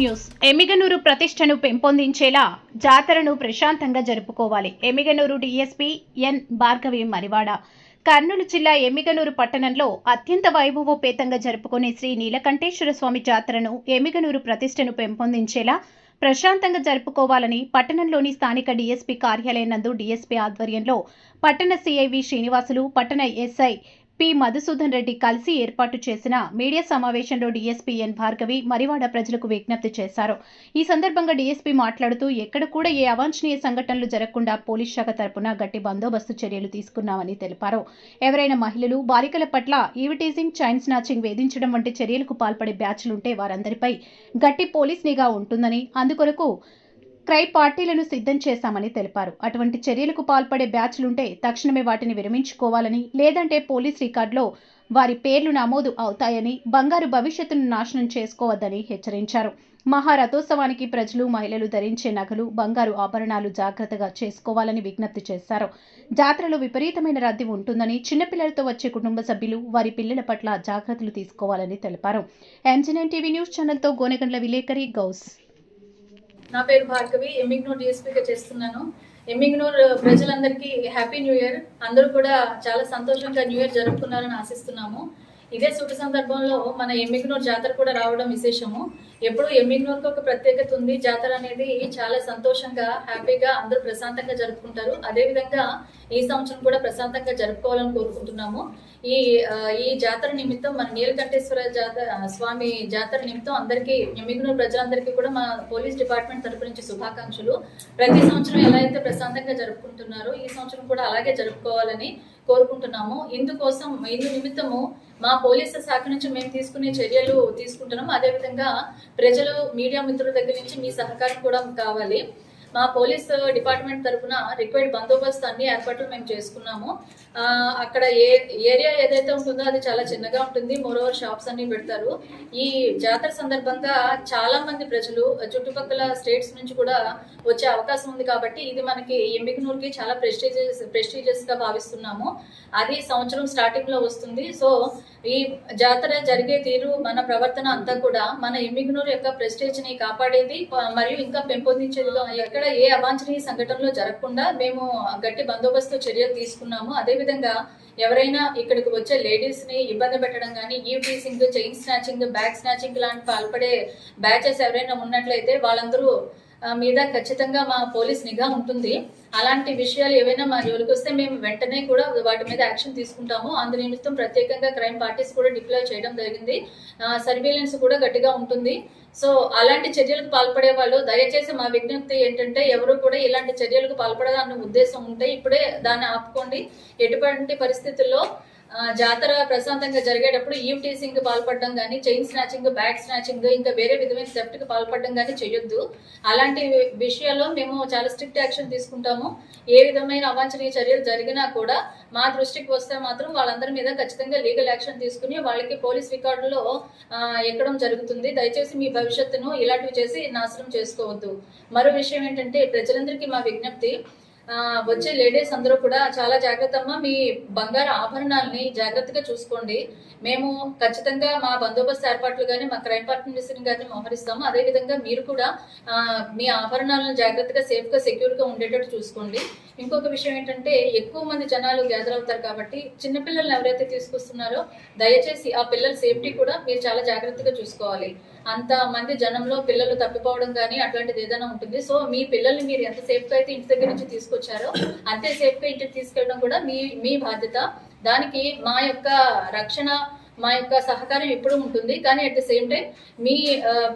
News. Yemmiganur ప్రతిష్టను పెంపొందించేలా జాతరను ప్రశాంతంగా జరుపుకోవాలి. Emmiganur DSP N. Bhargavi Marivada. Kurnool జిల్లా ఎమిగనూరు పట్టణంలో అత్యంత వైభవోపేతంగా జరుపుకునే శ్రీ నీలకంఠేశ్వర స్వామి జాతరను ఎమిగనూరు ప్రతిష్టను పెంపొందించేలా ప్రశాంతంగా జరుపుకోవాలని పట్టణంలోని స్థానిక డీఎస్పీ కార్యాలయం నందు డీఎస్పీ ఆధ్వర్యంలో పట్టణ సిఐవి శ్రీనివాసులు పట్టణ ఎస్ఐ పి. మధుసూదన్ రెడ్డి కలిసి ఏర్పాటు చేసిన మీడియా సమావేశంలో డీఎస్పీ ఎన్. భార్గవి మరివాడ ప్రజలకు విజ్ఞప్తి చేశారు. ఈ సందర్భంగా డీఎస్పీ మాట్లాడుతూ ఎక్కడ కూడా ఏ అవాంఛనీయ సంఘటనలు జరగకుండా పోలీస్ శాఖ తరపున గట్టి బందోబస్తు చర్యలు తీసుకున్నామని తెలిపారు. ఎవరైనా మహిళలు బాలికల పట్ల ఈవిటీజింగ్ చైన్ స్నాచింగ్ వేధించడం వంటి చర్యలకు పాల్పడే బ్యాచ్లుంటే వారందరిపై గట్టి పోలీస్ నిఘా ఉంటుందని అందుకొరకు క్రై పార్టీలను సిద్ధం చేశామని తెలిపారు. అటువంటి చర్యలకు పాల్పడే బ్యాచ్లుంటే తక్షణమే వాటిని విరమించుకోవాలని లేదంటే పోలీస్ రికార్డులో వారి పేర్లు నమోదు అవుతాయని బంగారు భవిష్యత్తును నాశనం చేసుకోవద్దని హెచ్చరించారు. మహారథోత్సవానికి ప్రజలు మహిళలు ధరించే నగలు బంగారు ఆభరణాలు జాగ్రత్తగా చేసుకోవాలని విజ్ఞప్తి చేశారు. జాతరలో విపరీతమైన రద్దీ ఉంటుందని చిన్నపిల్లలతో వచ్చే కుటుంబ సభ్యులు వారి పిల్లల పట్ల జాగ్రత్తలు తీసుకోవాలని తెలిపారు. M G nine TV news ఛానల్తో Gonegandla విలేకరి గౌస్. నా పేరు భార్గవి ఎమ్మిగ్నూర్ డిఎస్పీగా చేస్తున్నాను. ఎమ్మిగ్నూర్ uh, ప్రజలందరికీ హ్యాపీ న్యూ ఇయర్ అందరూ కూడా చాలా సంతోషంగా న్యూ ఇయర్ జరుపుకున్నారని ఆశిస్తున్నాము. ఇదే శుభ సందర్భంలో మన ఎమ్మిగ్నూర్ జాతర కూడా రావడం విశేషము. ఎప్పుడు ఎమ్మిగ్నూర్కి ఒక ప్రత్యేకత ఉంది. జాతర అనేది చాలా సంతోషంగా హ్యాపీగా అందరూ ప్రశాంతంగా జరుపుకుంటారు. అదేవిధంగా ఈ సంవత్సరం కూడా ప్రశాంతంగా జరుపుకోవాలని కోరుకుంటున్నాము. ఈ ఈ జాతర నిమిత్తం మన నీలకంఠేశ్వర జాతర స్వామి జాతర నిమిత్తం అందరికీ ఎమ్మిగ్నూర్ ప్రజలందరికీ కూడా మా పోలీస్ డిపార్ట్మెంట్ తరపు నుంచి శుభాకాంక్షలు. ప్రతి సంవత్సరం ఎలా అయితే ప్రశాంతంగా జరుపుకుంటున్నారో ఈ సంవత్సరం కూడా అలాగే జరుపుకోవాలని కోరుకుంటున్నాము. ఇందుకోసం ఇందు నిమిత్తము మా పోలీసు శాఖ నుంచి మేము తీసుకునే చర్యలు తీసుకుంటున్నాం. అదేవిధంగా ప్రజలు మీడియా మిత్రుల దగ్గర నుంచి మీ సహకారం కూడా కావాలి. మా పోలీస్ డిపార్ట్మెంట్ తరఫున రిక్వైర్డ్ బందోబస్తు అన్ని ఏర్పాట్లు మేము చేసుకున్నాము. అక్కడ ఏ ఏరియా ఏదైతే ఉంటుందో అది చాలా చిన్నగా ఉంటుంది. మోరోవర్ షాప్స్ అన్ని పెడతారు. ఈ జాతర సందర్భంగా చాలా మంది ప్రజలు చుట్టుపక్కల స్టేట్స్ నుంచి కూడా వచ్చే అవకాశం ఉంది కాబట్టి ఇది మనకి ఎంబికనూరుకి చాలా ప్రెస్టీజియస్ ప్రెస్టీజియస్గా భావిస్తున్నాము. అది సంవత్సరం స్టార్టింగ్లో వస్తుంది. సో ఈ జాతర జరిగే తీరు మన ప్రవర్తన అంతా కూడా మన ఎమ్మిగ్నూరు యొక్క ప్రెస్టేజ్ని కాపాడేది మరియు ఇంకా పెంపొందించేది ఎక్కడ ఏ అవాంఛనీయ సంఘటనలు జరగకుండా మేము గట్టి బందోబస్తు చర్యలు తీసుకున్నాము. అదేవిధంగా ఎవరైనా ఇక్కడికి వచ్చే లేడీస్ని ఇబ్బంది పెట్టడం కానీ ఈ పీసింగ్ చైన్ స్నాచింగ్ బ్యాగ్ స్నాచింగ్ లాంటి పాల్పడే బ్యాచెస్ ఎవరైనా ఉన్నట్లయితే వాళ్ళందరూ మీద ఖచ్చితంగా మా పోలీస్ నిఘా ఉంటుంది. అలాంటి విషయాలు ఏవైనా మా జోలికి వస్తే మేము వెంటనే కూడా వాటి మీద యాక్షన్ తీసుకుంటాము. అందు నిమిత్తం ప్రత్యేకంగా క్రైమ్ పార్టీస్ కూడా డిప్లాయ్ చేయడం జరిగింది. సర్వేలెన్స్ కూడా గట్టిగా ఉంటుంది. సో అలాంటి చర్యలకు పాల్పడే వాళ్ళు దయచేసి మా విజ్ఞప్తి ఏంటంటే ఎవరు కూడా ఇలాంటి చర్యలకు పాల్పడాలన్న ఉద్దేశం ఉంటే ఇప్పుడే దాన్ని ఆపుకోండి. ఎటువంటి పరిస్థితుల్లో జాతర ప్రశాంతంగా జరిగేటప్పుడు ఈవ్టీసింగ్ పాల్పడడం కానీ చైన్ స్నాచింగ్ బ్యాగ్ స్నాచింగ్ ఇంకా వేరే విధమైన థెఫ్ట్కి పాల్పడడం కానీ చేయొద్దు అలాంటి విషయాల్లో మేము చాలా స్ట్రిక్ట్ యాక్షన్ తీసుకుంటాము. ఏ విధమైన అవాంఛనీయ చర్యలు జరిగినా కూడా మా దృష్టికి వస్తే మాత్రం వాళ్ళందరి మీద ఖచ్చితంగా లీగల్ యాక్షన్ తీసుకుని వాళ్ళకి పోలీస్ రికార్డులో ఎక్కడం జరుగుతుంది. దయచేసి మీ భవిష్యత్తును ఇలాంటివి చేసి నాశనం చేసుకోవద్దు. మరో విషయం ఏంటంటే ప్రజలందరికీ మా విజ్ఞప్తి వచ్చే లేడీస్ అందరూ కూడా చాలా జాగ్రత్తమ్మా మీ బంగారు ఆభరణాలని జాగ్రత్తగా చూసుకోండి. మేము ఖచ్చితంగా మా బందోబస్తు ఏర్పాట్లు కానీ మా క్రైమ్ పార్టీ కానీ మోహరిస్తాము. అదేవిధంగా మీరు కూడా మీ ఆభరణాలను జాగ్రత్తగా సేఫ్గా సెక్యూర్గా సెక్యూర్గా ఉండేటట్టు చూసుకోండి. ఇంకొక విషయం ఏంటంటే ఎక్కువ మంది జనాలు గ్యాదర్ అవుతారు కాబట్టి చిన్నపిల్లల్ని ఎవరైతే తీసుకొస్తున్నారో దయచేసి ఆ పిల్లల సేఫ్టీ కూడా మీరు చాలా జాగ్రత్తగా చూసుకోవాలి. అంత మంది జనంలో పిల్లలు తప్పిపోవడం కానీ అటువంటిది ఏదైనా ఉంటుంది. సో మీ పిల్లల్ని మీరు ఎంత సేఫ్గా అయితే ఇంటి దగ్గర నుంచి తీసుకొచ్చారో అంతే సేఫ్గా ఇంటికి తీసుకెళ్ళడం కూడా మీ మీ బాధ్యత. దానికి మా యొక్క రక్షణ మా యొక్క సహకారం ఎప్పుడు ఉంటుంది. కానీ అట్ ద సేమ్ టైం మీ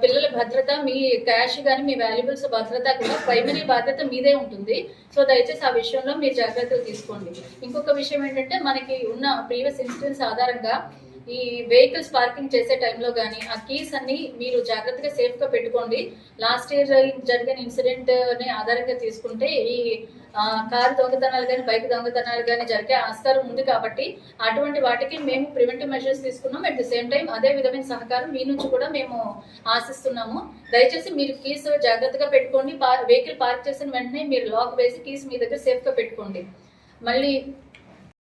పిల్లల భద్రత మీ క్యాష్ కానీ మీ వాల్యుబుల్స్ భద్రత కూడా ప్రైమరీ బాధ్యత మీదే ఉంటుంది. సో దయచేసి ఆ విషయంలో మీరు జాగ్రత్తలు తీసుకోండి. ఇంకొక విషయం ఏంటంటే మనకి ఉన్న ప్రీవియస్ ఇన్సిడెంట్స్ ఆధారంగా ఈ వెహికల్స్ పార్కింగ్ చేసే టైంలో కానీ ఆ కీస్ అన్ని మీరు జాగ్రత్తగా సేఫ్గా పెట్టుకోండి. లాస్ట్ ఇయర్ జరిగిన ఇన్సిడెంట్ని ఆధారంగా తీసుకుంటే ఈ కారు దొంగతనాలు కానీ బైక్ దొంగతనాలు కానీ జరిగే ఆస్కారం ఉంది కాబట్టి అటువంటి వాటికి మేము ప్రివెంటివ్ మెజర్స్ తీసుకున్నాం. అట్ ది సేమ్ టైం అదే విధమైన సహకారం మీ నుంచి కూడా మేము ఆశిస్తున్నాము. దయచేసి మీరు కీస్ జాగ్రత్తగా పెట్టుకోండి. వెహికల్ పార్క్ చేసిన వెంటనే మీరు లాక్ వేసి కీస్ మీ దగ్గర సేఫ్గా పెట్టుకోండి. మళ్ళీ